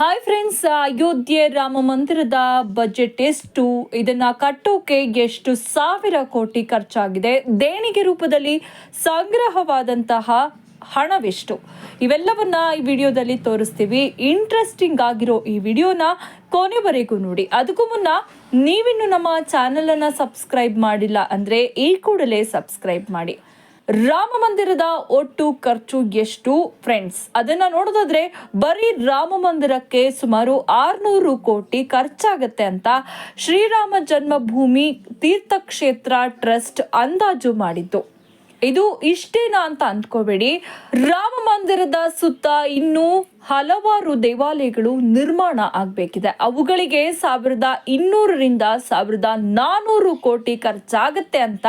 Hi friends Ayodhya Rama ಮಂದಿರದ budget ಎಷ್ಟು ಇದನ್ನ ಕಟ್ಟೋಕೆ ಎಷ್ಟು ಸಾವಿರ ಕೋಟಿ ಖರ್ಚಾಗಿದೆ? ದೇಣಿಗೆ ರೂಪದಲ್ಲಿ ಸಂಗ್ರಹವಾದಂತಹ ಹಣವೆಷ್ಟು? ಇವೆಲ್ಲವನ್ನ ಈ ವಿಡಿಯೋದಲ್ಲಿ ತೋರಿಸ್ತೀವಿ. ಇಂಟ್ರೆಸ್ಟಿಂಗ್ ಆಗಿರೋ ಈ ವಿಡಿಯೋನ ಕೊನೆವರೆಗೂ ನೋಡಿ. ಅದಕ್ಕೂ ಮುನ್ನ ನೀವಿನ್ನು ನಮ್ಮ ಚಾನೆಲ್ ಅನ್ನ ಸಬ್ಸ್ಕ್ರೈಬ್ ಮಾಡಿಲ್ಲ ಅಂದ್ರೆ ಈ ಕೂಡಲೇ ಸಬ್ಸ್ಕ್ರೈಬ್ ಮಾಡಿ. ರಾಮ ಮಂದಿರದ ಒಟ್ಟು ಖರ್ಚು ಎಷ್ಟು ಫ್ರೆಂಡ್ಸ್ ಅದನ್ನ ನೋಡೋದಾದ್ರೆ, ಬರೀ ರಾಮ ಮಂದಿರಕ್ಕೆ ಸುಮಾರು ಆರ್ನೂರು ಕೋಟಿ ಖರ್ಚಾಗತ್ತೆ ಅಂತ ಶ್ರೀರಾಮ ಜನ್ಮಭೂಮಿ ತೀರ್ಥಕ್ಷೇತ್ರ ಟ್ರಸ್ಟ್ ಅಂದಾಜು ಮಾಡಿದ್ದು. ಇದು ಇಷ್ಟೇನಾ ಅಂತ ಅಂದ್ಕೋಬೇಡಿ. ರಾಮ ಮಂದಿರದ ಸುತ್ತ ಇನ್ನೂ ಹಲವಾರು ದೇವಾಲಯಗಳು ನಿರ್ಮಾಣ ಆಗಬೇಕಿದೆ. ಅವುಗಳಿಗೆ ಸಾವಿರದ ಇನ್ನೂರರಿಂದ ಸಾವಿರದ ನಾನೂರು ಕೋಟಿ ಖರ್ಚಾಗತ್ತೆ ಅಂತ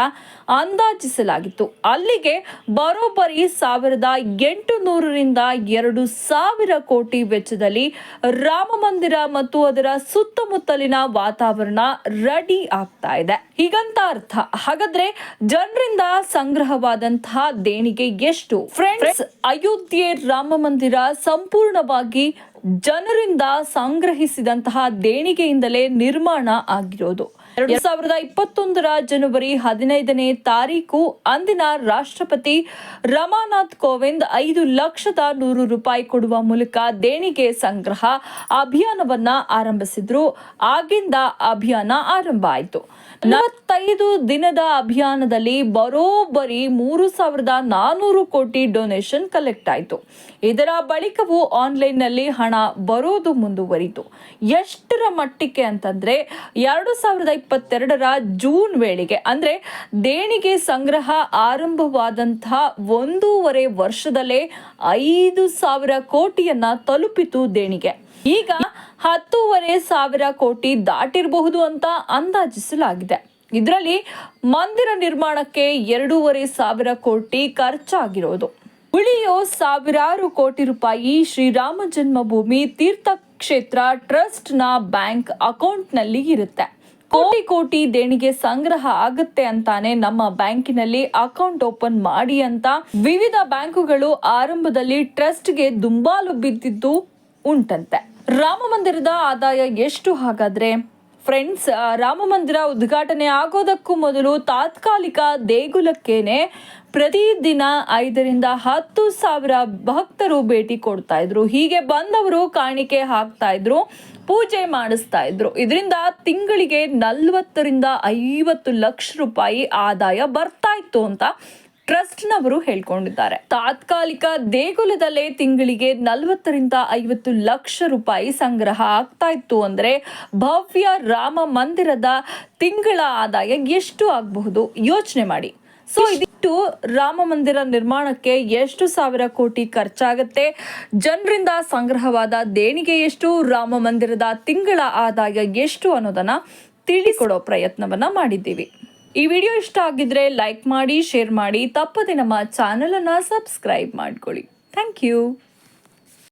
ಅಂದಾಜಿಸಲಾಗಿತ್ತು. ಅಲ್ಲಿಗೆ ಬರೋಬ್ಬರಿ ಸಾವಿರದ ಎಂಟು ನೂರರಿಂದ ಎರಡು ಸಾವಿರ ಕೋಟಿ ವೆಚ್ಚದಲ್ಲಿ ರಾಮ ಮಂದಿರ ಮತ್ತು ಅದರ ಸುತ್ತಮುತ್ತಲಿನ ವಾತಾವರಣ ರೆಡಿ ಆಗ್ತಾ ಇದೆ. ಹೀಗಂತ ಅರ್ಥ. ಹಾಗಾದ್ರೆ ಜನರಿಂದ ಸಂಗ್ರಹವಾದಂತಹ ದೇಣಿಗೆ ಎಷ್ಟು? ಫ್ರೆಂಡ್ಸ್ ಅಯೋಧ್ಯೆ ರಾಮ ಮಂದಿರ ಸಂಪೂರ್ಣವಾಗಿ ಜನರಿಂದ ಸಂಗ್ರಹಿಸಿದಂತಹ ದೇಣಿಗೆಯಿಂದಲೇ ನಿರ್ಮಾಣ ಆಗಿರೋದು. ಎರಡು ಸಾವಿರದ ಇಪ್ಪತ್ತೊಂದರ ಜನವರಿ ಹದಿನೈದನೇ ತಾರೀಕು ಅಂದಿನ ರಾಷ್ಟ್ರಪತಿ ರಮಾನಾಥ್ ಕೋವಿಂದ್ ಐದು ಲಕ್ಷದ ನೂರು ರೂಪಾಯಿ ಕೊಡುವ ಮೂಲಕ ದೇಣಿಗೆ ಸಂಗ್ರಹ ಅಭಿಯಾನವನ್ನ ಆರಂಭಿಸಿದ್ರು. ಆಗಿಂದ ಅಭಿಯಾನ ಆರಂಭ ಆಯಿತು. ನಲವತ್ತೈದು ದಿನದ ಅಭಿಯಾನದಲ್ಲಿ ಬರೋಬ್ಬರಿ ಮೂರು ಸಾವಿರದ ನಾನೂರು ಕೋಟಿ ಡೊನೇಷನ್ ಕಲೆಕ್ಟ್ ಆಯಿತು. ಇದರ ಬಳಿಕವೂ ಆನ್ಲೈನ್ನಲ್ಲಿ ಹಣ ಬರೋದು ಮುಂದುವರಿತು. ಎಷ್ಟರ ಮಟ್ಟಿಗೆ ಅಂತಂದ್ರೆ, ಎರಡು ಸಾವಿರದ ಇಪ್ಪತ್ತೆರಡರ ಜೂನ್ ವೇಳೆಗೆ, ಅಂದ್ರೆ ದೇಣಿಗೆ ಸಂಗ್ರಹ ಆರಂಭವಾದಂತಹ ಒಂದೂವರೆ ವರ್ಷದಲ್ಲೇ ಐದು ಸಾವಿರ ಕೋಟಿಯನ್ನ ತಲುಪಿತು ದೇಣಿಗೆ. ಈಗ ಹತ್ತೂವರೆ ಸಾವಿರ ಕೋಟಿ ದಾಟಿರಬಹುದು ಅಂತ ಅಂದಾಜಿಸಲಾಗಿದೆ. ಇದರಲ್ಲಿ ಮಂದಿರ ನಿರ್ಮಾಣಕ್ಕೆ ಎರಡೂವರೆ ಸಾವಿರ ಕೋಟಿ ಖರ್ಚಾಗಿರೋದು. ಉಳಿಯೋ ಸಾವಿರಾರು ಕೋಟಿ ರೂಪಾಯಿ ಶ್ರೀರಾಮ ಜನ್ಮಭೂಮಿ ತೀರ್ಥಕ್ಷೇತ್ರ ಟ್ರಸ್ಟ್ನ ಬ್ಯಾಂಕ್ ಅಕೌಂಟ್ನಲ್ಲಿ ಇರುತ್ತೆ. ಕೋಟಿ ಕೋಟಿ ದೇಣಿಗೆ ಸಂಗ್ರಹ ಆಗುತ್ತೆ ಅಂತಾನೆ ನಮ್ಮ ಬ್ಯಾಂಕಿನಲ್ಲಿ ಅಕೌಂಟ್ ಓಪನ್ ಮಾಡಿ ಅಂತ ವಿವಿಧ ಬ್ಯಾಂಕುಗಳು ಆರಂಭದಲ್ಲಿ ಟ್ರಸ್ಟ್ಗೆ ದುಂಬಾಲು ಬಿದ್ದಿದ್ದು ಉಂಟಂತೆ. ರಾಮ ಮಂದಿರದ ಆದಾಯ ಎಷ್ಟು ಹಾಗಾದ್ರೆ? ಫ್ರೆಂಡ್ಸ್ ರಾಮ ಮಂದಿರ ಉದ್ಘಾಟನೆ ಆಗೋದಕ್ಕೂ ಮೊದಲು ತಾತ್ಕಾಲಿಕ ದೇಗುಲಕ್ಕೇನೆ ಪ್ರತಿದಿನ ಐದರಿಂದ ಹತ್ತು ಸಾವಿರ ಭಕ್ತರು ಭೇಟಿ ಕೊಡ್ತಾ ಇದ್ರು. ಹೀಗೆ ಬಂದವರು ಕಾಣಿಕೆ ಹಾಕ್ತಾ ಇದ್ರು, ಪೂಜೆ ಮಾಡಿಸ್ತಾ ಇದ್ರು. ಇದರಿಂದ ತಿಂಗಳಿಗೆ ನಲ್ವತ್ತರಿಂದ ಐವತ್ತು ಲಕ್ಷ ರೂಪಾಯಿ ಆದಾಯ ಬರ್ತಾ ಇತ್ತು ಅಂತ ಟ್ರಸ್ಟ್ನವರು ಹೇಳ್ಕೊಂಡಿದ್ದಾರೆ. ತಾತ್ಕಾಲಿಕ ದೇಗುಲದಲ್ಲೇ ತಿಂಗಳಿಗೆ ನಲವತ್ತರಿಂದ ಐವತ್ತು ಲಕ್ಷ ರೂಪಾಯಿ ಸಂಗ್ರಹ ಆಗ್ತಾ ಇತ್ತು ಅಂದ್ರೆ ಭವ್ಯ ರಾಮ ಮಂದಿರದ ತಿಂಗಳ ಆದಾಯ ಎಷ್ಟು ಆಗಬಹುದು? ಯೋಚನೆ ಮಾಡಿ. ಸೊ ಇದಿಟ್ಟು ರಾಮ ಮಂದಿರ ನಿರ್ಮಾಣಕ್ಕೆ ಎಷ್ಟು ಸಾವಿರ ಕೋಟಿ ಖರ್ಚಾಗುತ್ತೆ? ಜನರಿಂದ ಸಂಗ್ರಹವಾದ ದೇಣಿಗೆ ಎಷ್ಟು? ರಾಮ ಮಂದಿರದ ತಿಂಗಳ ಆದಾಯ ಎಷ್ಟು ಅನ್ನೋದನ್ನ ತಿಳಿಕೊಡೋ ಪ್ರಯತ್ನವನ್ನ ಮಾಡಿದ್ದೀವಿ. ಈ ವಿಡಿಯೋ ಇಷ್ಟ ಆಗಿದ್ರೆ ಲೈಕ್ ಮಾಡಿ, ಶೇರ್ ಮಾಡಿ, ತಪ್ಪದೆ ನಮ್ಮ ಚಾನಲನ್ನು ಸಬ್ಸ್ಕ್ರೈಬ್ ಮಾಡ್ಕೊಳ್ಳಿ. Thank you.